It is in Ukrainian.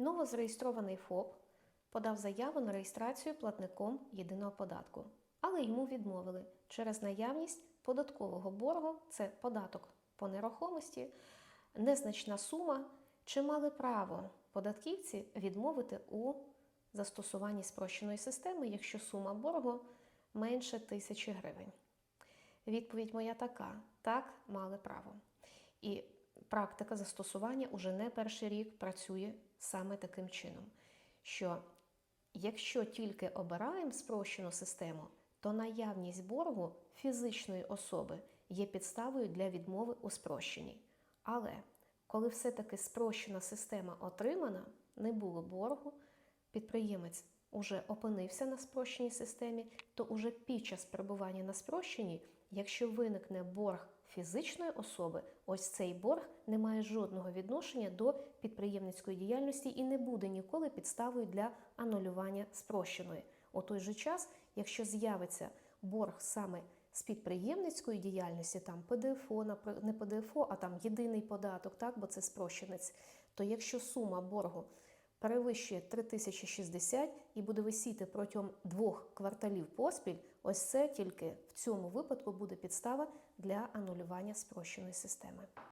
Новозареєстрований ФОП подав заяву на реєстрацію платником єдиного податку, але йому відмовили через наявність податкового боргу, це податок по нерухомості, незначна сума, чи мали право податківці відмовити у застосуванні спрощеної системи, якщо сума боргу менше тисячі гривень. Відповідь моя така: так, мали право. І практика застосування уже не перший рік працює саме таким чином, що якщо тільки обираємо спрощену систему, то наявність боргу фізичної особи є підставою для відмови у спрощенні. Але коли все-таки спрощена система отримана, не було боргу, підприємець уже опинився на спрощеній системі, то уже під час перебування на спрощенні, якщо виникне борг фізичної особи, ось цей борг не має жодного відношення до підприємницької діяльності і не буде ніколи підставою для анулювання спрощеної. У той же час, якщо з'явиться борг саме з підприємницької діяльності, там ПДФО, не ПДФО, а там єдиний податок, так, бо це спрощенець, то якщо сума боргу перевищує 3060 і буде висіти протягом двох кварталів поспіль, ось це тільки в цьому випадку буде підстава для анулювання спрощеної системи.